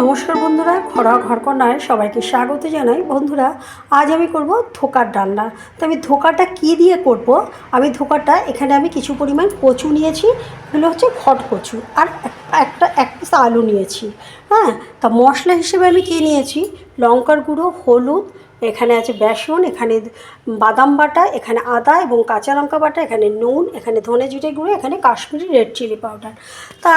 নমস্কার বন্ধুরা, ঘরোয়া ঘরকন্যায় সবাইকে স্বাগত জানাই। বন্ধুরা, আজ আমি করব ধোকার ডালনা তো আমি ধোকাটা কি দিয়ে করব? আমি ধোকাটা, এখানে আমি কিছু পরিমাণ কচু নিয়েছি, এগুলো হচ্ছে খট কচু। আর একটা, এক পিস আলু নিয়েছি হ্যাঁ? তা মশলা হিসেবে আমি কী নিয়েছি? লঙ্কার গুঁড়ো, হলুদ এখানে আছে বেসন, এখানে বাদাম বাটা, এখানে আদা এবং কাঁচা লঙ্কা বাটা, এখানে নুন, এখানে ধনে জিরে গুঁড়ো, এখানে কাশ্মীরি রেড চিলি পাউডার। তা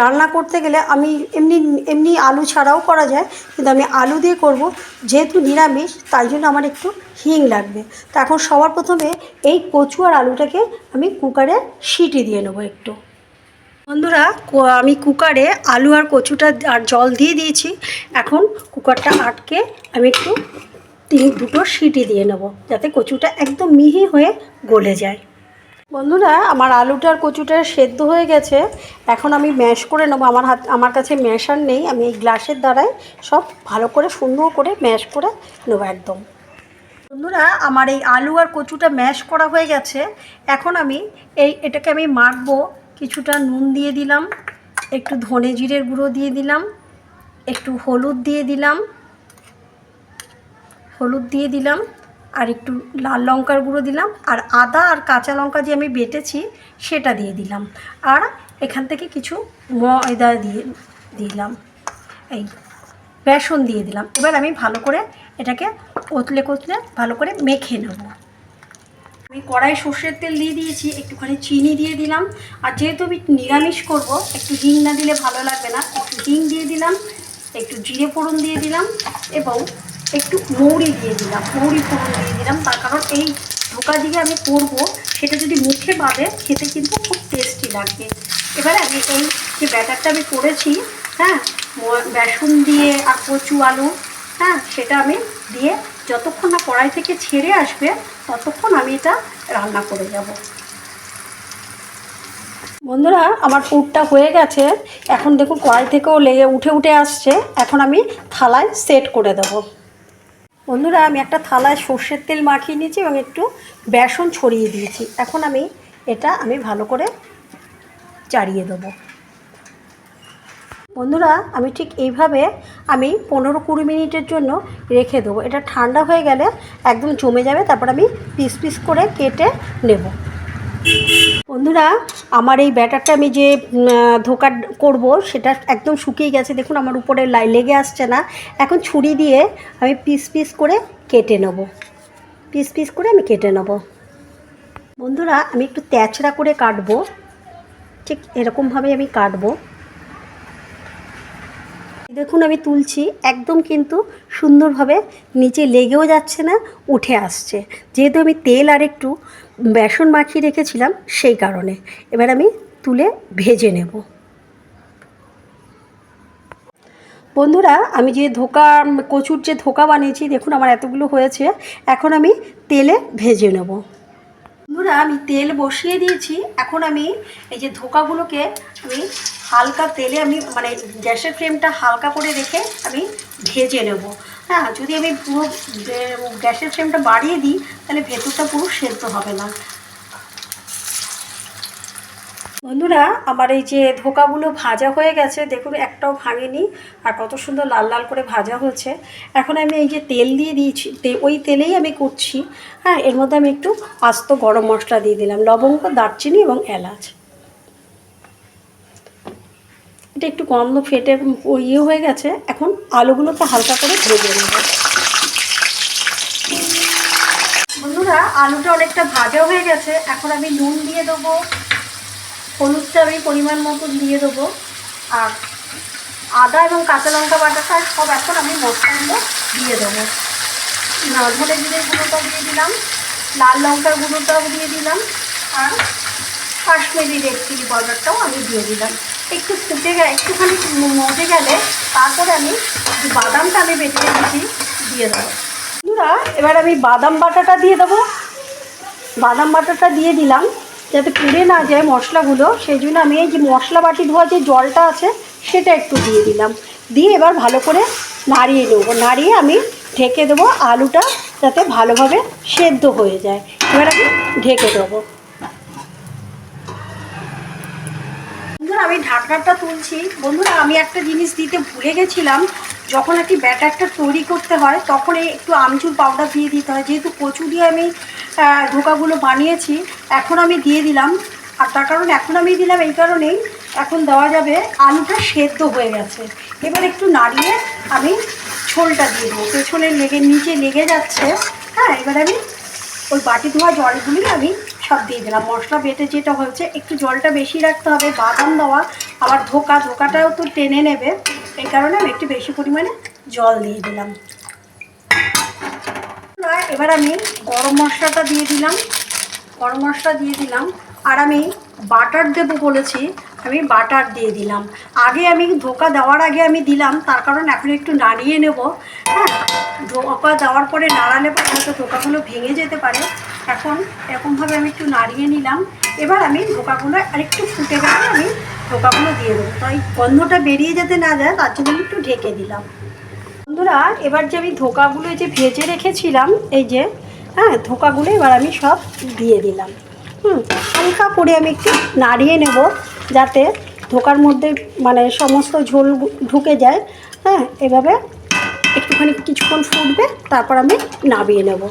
রান্না করতে গেলে আমি এমনি এমনি আলু ছাড়াও করা যায়, কিন্তু আমি আলু দিয়ে করব যেহেতু নিরামিষ, তাই জন্য আমার একটু হিং লাগবে। তা এখন সবার প্রথমে এই কচু আর আলুটাকে আমি কুকারে সিটি দিয়ে নেব একটু। বন্ধুরা আমি কুকারে আলু আর কচুটা আর জল দিয়ে দিয়েছি। এখন কুকারটা আটকে আমি একটু তিন দুটো সিটি দিয়ে নেব, যাতে কচুটা একদম মিহি হয়ে গলে যায়। বন্ধুরা, আমার আলুটা আর কচুটা সেদ্ধ হয়ে গেছে। এখন আমি ম্যাশ করে নেব। আমার হাত আমার কাছে ম্যাশার নেই। আমি এই গ্লাসের দ্বারাই সব ভালো করে সুন্দর করে ম্যাশ করে নেব একদম। বন্ধুরা, আমার এই আলু আর কচুটা ম্যাশ করা হয়ে গেছে। এখন আমি এই এটাকে আমি মাখবো। কিছুটা নুন দিয়ে দিলাম। একটু ধনে জিরের গুঁড়ো দিয়ে দিলাম। একটু হলুদ দিয়ে দিলাম। হলুদ দিয়ে দিলাম, আর একটু লাল লঙ্কার গুঁড়ো দিলাম, আর আদা আর কাঁচা লঙ্কা যে আমি বেটেছি সেটা দিয়ে দিলাম। আর এখান থেকে কিছু ময়দা দিয়ে দিলাম, এই বেসন দিয়ে দিলাম। এবার আমি ভালো করে এটাকে কতলে কতলে ভালো করে মেখে নেব। আমি কড়াই সর্ষের তেল দিয়ে দিয়েছি, একটুখানি চিনি দিয়ে দিলাম, আর যেহেতু আমি নিরামিষ করব, একটু হিং না দিলে ভালো লাগবে না। একটু হিং দিয়ে দিলাম, একটু জিরে ফোড়ন দিয়ে দিলাম, এবং একটু মৌরি দিয়ে দিলাম, মৌরি ফোড়ন দিয়ে দিলাম। তার কারণ এই ঢোকা দিয়ে আমি করব, সেটা যদি মুখে বাঁধে খেতে কিন্তু খুব টেস্টি লাগবে এবারে আমি এই যে ব্যাটারটা আমি করেছি হ্যাঁ বেসন দিয়ে আর কচু আলু হ্যাঁ সেটা আমি দিয়ে যতক্ষণ না কড়াই থেকে ছেড়ে আসবে, ততক্ষণ আমি এটা রান্না করে যাব। বন্ধুরা, আমার পুরটা হয়ে গেছে। এখন দেখুন, কড়াই থেকেও লেগে, উঠে উঠে আসছে। এখন আমি থালায় সেট করে দেব। বন্ধুরা, আমি একটা থালায় সর্ষের তেল মাখিয়ে নিয়েছি এবং একটু বেসন ছড়িয়ে দিয়েছি। এখন আমি এটা আমি ভালো করে চাড়িয়ে দেবো। বন্ধুরা, আমি ঠিক এইভাবে আমি পনেরো কুড়ি মিনিটের জন্য রেখে দেবো। এটা ঠান্ডা হয়ে গেলে একদম জমে যাবে, তারপর আমি পিস পিস করে কেটে নেব। বন্ধুরা, আমার এই ব্যাটারটা আমি যে ধোকা করব, সেটা একদম শুকিয়ে গেছে। দেখুন, আমার উপরে লেগে আসছে না। এখন ছুরি দিয়ে আমি পিস পিস করে কেটে নেব। পিস পিস করে আমি কেটে নেব। বন্ধুরা, আমি একটু তেচড়া করে কাটবো। ঠিক এরকমভাবে আমি কাটবো। দেখুন, আমি তুলছি। একদম কিন্তু সুন্দরভাবে নিচে লেগেও যাচ্ছে না, উঠে আসছে। যেহেতু আমি তেল আর একটু বেসন মাখিয়ে রেখেছিলাম, সেই কারণে। এবার আমি তুলে ভেজে নেব। বন্ধুরা, আমি যে ধোকা, কচুর যে ধোকা বানিয়েছি, দেখুন, আমার এতগুলো হয়েছে। এখন আমি তেলে ভেজে নেব। বন্ধুরা, আমি তেল বসিয়ে দিয়েছি। এখন আমি এই যে ধোকাগুলোকে আমি হালকা তেলে আমি মানে গ্যাসের ফ্লেমটা হালকা করে রেখে আমি ভেজে নেব। হ্যাঁ যদি আমি পুরো গ্যাসের ফ্লেমটা বাড়িয়ে দিই, তাহলে ভেতরটা পুরো সেদ্ধ হবে না। বন্ধুরা, আমার এই যে ধোকাগুলো ভাজা হয়ে গেছে, দেখুন একটাও ভাঙেনি, আর কত সুন্দর লাল লাল করে ভাজা হচ্ছে এখন আমি এই যে তেল দিয়ে দিয়েছি ওই তেলেই আমি করছি। হ্যাঁ এর মধ্যে আমি একটু আস্ত গরম মশলা দিয়ে দিলাম, লবঙ্গ, দারচিনি এবং এলাচ। এটা একটু গন্ধ ফেটে ইয়ে হয়ে গেছে, এখন আলুগুলোকে হালকা করে ভেজে নেব। বন্ধুরা, আলুটা অনেকটা ভাজা হয়ে গেছে, এখন আমি নুন দিয়ে দেবো, হলুদটা আমি পরিমাণ মতো দিয়ে দেবো, আর আদা এবং কাঁচা লঙ্কা বাটাটা সব এখন আমি মশলাগুলো দিয়ে দেবো। ধনে জিরে গুঁড়োটাও দিয়ে দিলাম, লাল লঙ্কার গুঁড়োটাও দিয়ে দিলাম, আর কাশ্মীরি রেড চিলি পাউডারটাও আমি দিয়ে দিলাম। একটু ফুটে গেলে, একটুখানি মজে গেলে তারপরে আমি বাদামটা আমি বেটে রেখেছি দিয়ে দেবো। বন্ধুরা, এবার আমি বাদাম বাটাটা দিয়ে দেবো। বাদাম বাটাটা দিয়ে দিলাম যাতে পুড়ে না যায় মশলাগুলো। সেই জন্য আমি এই যে মশলা বাটি ধোয়া যে জলটা আছে, সেটা একটু দিয়ে দিলাম। দিয়ে এবার ভালো করে নাড়িয়ে নেব। নাড়িয়ে আমি ঢেকে দেবো আলুটা যাতে ভালোভাবে সেদ্ধ হয়ে যায়। এবার আমি ঢেকে দেবো বন্ধুরা আমি ঢাকনাটা তুলছি। বন্ধুরা, আমি একটা জিনিস দিতে ভুলে গেছিলাম। যখন একটি ব্যাটারটা তৈরি করতে হয়, তখন একটু আমচুর পাউডার দিয়ে দিতে হয়। যেহেতু কচু দিয়ে আমি ধোকাগুলো বানিয়েছি, এখন আমি দিয়ে দিলাম। আর তার কারণ এখন আমি দিলাম এই কারণেই, এখন দেওয়া যাবে আলুটা সেদ্ধ হয়ে গেছে। এবার একটু নাড়িয়ে আমি ঝোলটা দিয়ে দেবো। পেছনে লেগে, নিচে লেগে যাচ্ছে। হ্যাঁ এবার আমি ওই বাটি ধোয়া জলগুলি আমি সব দিয়ে দিলাম। মশলা বেটে যেটা হয়েছে, একটু জলটা বেশি রাখতে হবে, বাদাম দেওয়া। আবার ধোকা, ধোকাটাও তো টেনে নেবে। এই কারণে আমি একটু বেশি পরিমাণে জল দিয়ে দিলাম। এবার আমি গরম মশলাটা দিয়ে দিলাম। গরম মশলা দিয়ে দিলাম। আর আমি বাটার দেবো বলেছি, আমি বাটার দিয়ে দিলাম। আগে আমি ধোকা দেওয়ার আগে আমি দিলাম, তার কারণ এখন একটু নাড়িয়ে নেব। হ্যাঁ ধোকা দেওয়ার পরে নাড়ালে পরে হয়তো ধোকাগুলো ভেঙে যেতে পারে। এখন এরকমভাবে আমি একটু নাড়িয়ে নিলাম। এবার আমি ধোকাগুলো আরেকটু ফুটে গেলে আমি ধোকাগুলো দিয়ে দেবো। তাই গন্ধটা বেরিয়ে যেতে না যায় তার জন্য আমি একটু ঢেকে দিলাম। বন্ধুরা, এবার যে আমি ধোকাগুলো যে ভেজে রেখেছিলাম, এই যে হ্যাঁ ধোকাগুলো এবার আমি সব দিয়ে দিলাম। হুম, হালকা করে আমি একটু নাড়িয়ে নেব যাতে ধোকার মধ্যে মানে সমস্ত ঝোল ঢুকে যায়। হ্যাঁ এভাবে একটুখানি কিছুক্ষণ ফুটবে, তারপর আমি নামিয়ে নেব।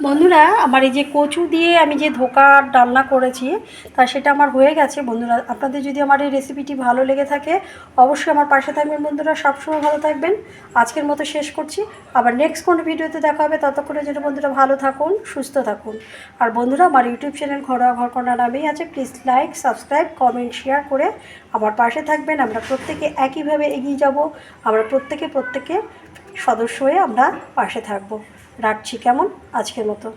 বন্ধুরা, আমার এই যে কচু দিয়ে আমি যে ধোকার ডালনা করেছি, তা সেটা আমার হয়ে গেছে। বন্ধুরা, আপনাদের যদি আমার এই রেসিপিটি ভালো লেগে থাকে, অবশ্যই আমার পাশে থাকবেন বন্ধুরা। সবসময় ভালো থাকবেন। আজকের মতো শেষ করছি। আবার নেক্সট কোনো ভিডিওতে দেখা হবে। ততক্ষণের জন্য বন্ধুরা ভালো থাকুন, সুস্থ থাকুন। আর বন্ধুরা, আমার ইউটিউব চ্যানেল ঘরোয়া ঘরকন্যা নামেই আছে। Please like subscribe comment share করে আমার পাশে থাকবেন। আমরা প্রত্যেকে একইভাবে এগিয়ে যাব। আমরা প্রত্যেকে প্রত্যেকে সদস্য হয়ে আমরা পাশে থাকব। রাখছি কেমন? আজকের মতো।